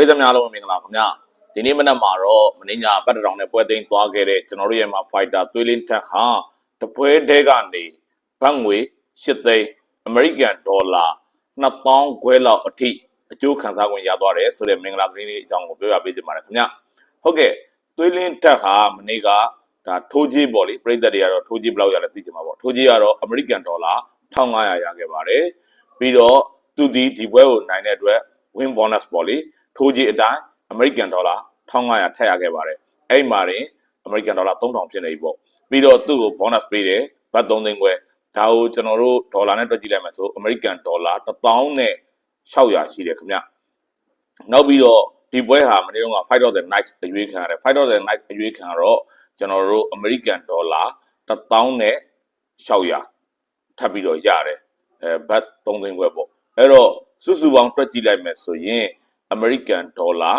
ရိသတ်များလုံးမင်္ဂလာခင်ဗျာဒီနေ့မနက်မှာတော့မင်းညာပတ်တရောင်နဲ့ပွဲသိမ်းသွားခဲ့တဲ့ကျွန်တော်တို့ရဲ့မှာဖိုက်တာသွေးလင်းထက်ဟာတပွဲတဲကနေဘတ်ငွေ၈သိန်းအမေရိကန်ဒေါ်လာ2000ခွဲလောက်အထိအကျိုးခံစား권ရသွားတယ်ဆိုတဲ့မင်္ဂလာသတင်းလေးအကြောင်းကိုပြောပြပေးချင်ပါတယ်ခင်ဗျာဟုတ်ကဲ့သွေးလင်းထက်ဟာမနေ့ကဒါထိုးကြီးပေါ့လေပြည်သက်တွေကတော့ထိုးကြီးဘယ်လောက်ရလဲသိချင်မှာပေါ့ထိုးကြီးကတော့အမေရိကန်ဒေါ်လာ1500ရခဲ့ပါတယ်ပြီးတော့သူဒီဒီပွဲကိုနိုင်တဲ့အတွက် win bonus ပေါ့လေ ထိုးကြီးအတိုင်းအမေရိကန်ဒေါ်လာ1500ထည့်ရခဲ့ပါတယ်အဲ့မှာရင်အမေရိကန်ဒေါ်လာ3000ဖြစ်နေပြီပေါ့ပြီးတော့သူ့ကို bonus ပေးတယ်ဘတ်3သိန်းခွဲဒါကိုကျွန်တော်တို့ဒေါ်လာနဲ့တွက်ကြည့်လိုက်မယ်ဆိုအမေရိကန်ဒေါ်လာ1000နဲ့600ရှိတယ်ခင်ဗျနောက်ပြီးတော့ဒီပွဲဟာမနေ့က Fight of the Night အရွေးခံရတယ် Fight of the Night အရွေးခံရတော့ကျွန်တော်တို့အမေရိကန်ဒေါ်လာ1000နဲ့600ထပ်ပြီးတော့ရတယ်အဲဘတ်3သိန်းခွဲပေါ့အဲ့တော့စုစုပေါင်းတွက်ကြည့်လိုက်မယ်ဆိုရင် အမေရိကန်ဒေါ်လာ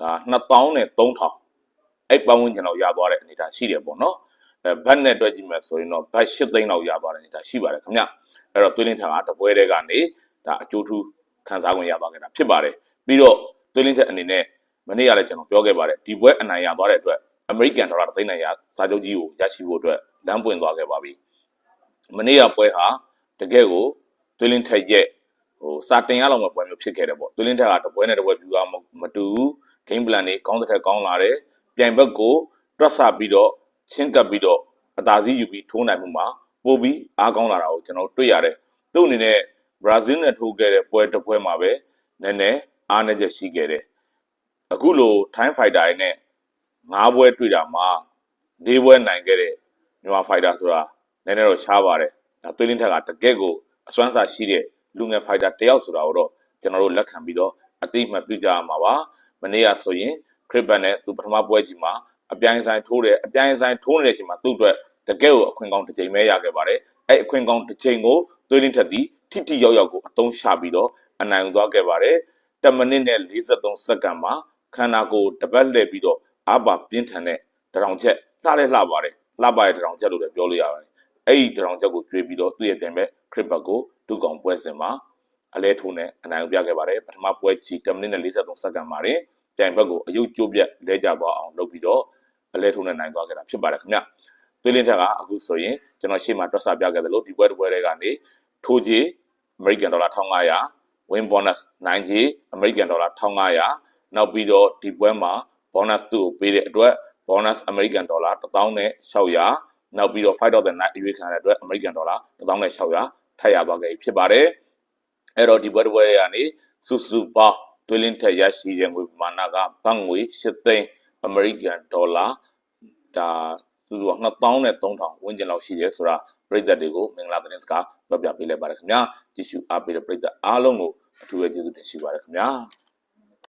ဒါ2000နဲ့3000အဲ့ပတ်ဝန်းကျင်လောက်ရသွားတဲ့အနေအထားရှိတယ်ပေါ့နော်အဲဘတ်နဲ့တွက်ကြည့်မယ်ဆိုရင်တော့ဘတ်8သိန်းလောက်ရသွားတဲ့အနေအထားရှိပါတယ်ခင်ဗျအဲ့တော့သွေးလင်းထံကတပွဲတဲကနေဒါအကျိုးထူးခံစား권ရသွားခဲ့တာဖြစ်ပါတယ်ပြီးတော့သွေးလင်းထက်အနေနဲ့မနေ့ကလည်းကျွန်တော်ပြောခဲ့ပါတယ်ဒီပွဲအနိုင်ရသွားတဲ့အတွက်အမေရိကန်ဒေါ်လာသိန်းနိုင်ရစာချုပ်ကြီးကိုရရှိဖို့အတွက်လမ်းပွင့်သွားခဲ့ပါပြီမနေ့ကပွဲဟာတကယ်ကိုသွေးလင်းထက်ရဲ့ ဟိုစာတင်ရလောက်မဲ့ပွဲမျိုးဖြစ်ခဲ့တယ်ပေါ့သွေးလင်းထက်ကတပွဲနဲ့တပွဲပြူအောင်မတူဘူး game plan တွေကောင်းတဲ့ထက်ကောင်းလာတယ်ပြိုင်ဘက်ကိုတွက်ဆပြီးတော့ချင်းကပ်ပြီးတော့အသာစီးယူပြီးထိုးနိုင်မှုမှာပိုပြီးအားကောင်းလာတာကိုကျွန်တော်တွေ့ရတယ်သူ့အနေနဲ့ဘရာဇီးနဲ့ထိုးခဲ့တဲ့ပွဲတစ်ပွဲမှာပဲနည်းနည်းအားနည်းချက်ရှိခဲ့တယ်အခုလို time fighter တွေနဲ့ငါးပွဲတွေ့တာမှာ၄ပွဲနိုင်ခဲ့တဲ့မြန်မာ fighter ဆိုတာနည်းနည်းတော့ရှားပါတယ်ဒါသွေးလင်းထက်ကတကယ့်ကိုအစွမ်းစားရှိတဲ့ လူငယ် fighter တယောက်ဆိုတာကိုတော့ကျွန်တော်တို့လက်ခံပြီးတော့အတိအမှတ်ပြုကြရမှာပါမနေ့ကဆိုရင်ခရစ်ဘတ်နဲ့သူပထမပွဲကြီးမှာအပြိုင်ဆိုင်ထိုးတယ်အပြိုင်ဆိုင်ထိုးနေတဲ့အချိန်မှာသူ့အတွက်တကယ့်ကိုအခွင့်ကောင်းတစ်ချိန်ပဲရခဲ့ပါတယ်အဲ့အခွင့်ကောင်းတစ်ချိန်ကိုသွေးလင်းထက်သည်ထိထိရောက်ရောက်ကိုအသုံးချပြီးတော့အနိုင်ယူသွားခဲ့ပါတယ်10မိနစ်နဲ့43စက္ကန့်မှာခန္ဓာကိုယ်တပတ်လှည့်ပြီးတော့အာပါပြင်းထန်တဲ့တရောင်ချက်လှလဲလှပါတယ်လှပါတဲ့တရောင်ချက်လို့လည်းပြောလို့ရပါတယ်အဲ့ဒီတရောင်ချက်ကိုကျွေးပြီးတော့သူ့ရဲ့ပြန်မဲ့ခရစ်ဘတ်ကို ဒုကောင်ပွဲစဉ်မှာအလဲထိုးနဲ့အနိုင်ယူပြခဲ့ပါတယ်ပထမပွဲချီ10မိနစ်နဲ့43စက္ကန့်မှာတင်တိုင်ဘက်ကိုအယုတ်ကျိုးပြက်လဲကျသွားအောင်လုပ်ပြီးတော့အလဲထုံးနဲ့နိုင်သွားခဲ့တာဖြစ်ပါတယ်ခင်ဗျသွေးလင်းထက်ကအခုဆိုရင်ကျွန်တော်ရှေ့မှာတွက်ဆပြခဲ့သလိုဒီပွဲတစ်ပွဲတွေကနေထိုးကြီးအမေရိကန်ဒေါ်လာ1500 win bonus နိုင်ကြီးအမေရိကန်ဒေါ်လာ1500နောက်ပြီးတော့ဒီပွဲမှာ bonus သူ့ကိုပေးတဲ့အတွက် bonus အမေရိကန်ဒေါ်လာ1600နောက်ပြီးတော့5 of the night အရွေးခံရတဲ့အတွက်အမေရိကန်ဒေါ်လာ1600 ထပ်ရသွားခဲ့ပြီဖြစ်ပါတယ်အဲ့တော့ဒီပွဲတစ်ပွဲတွေကနေစုစုပေါင်းတွင်းလင်းထက်ရရှိတဲ့ငွေပမာဏကဘတ်ငွေ၈သိန်းအမေရိကန်ဒေါ်လာဒါသူက2000နဲ့3000ဝန်းကျင်လောက်ရှိတယ်ဆိုတာပြည်သက်တွေကိုမင်္ဂလာသတင်းစကားပြောပြပေးလိုက်ပါတယ်ခင်ဗျာကြည့်ရှုအားပေးတဲ့ပြည်သက်အားလုံးကိုအထူးပဲကျေးဇူးတင်ရှိပါတယ်ခင်ဗျာ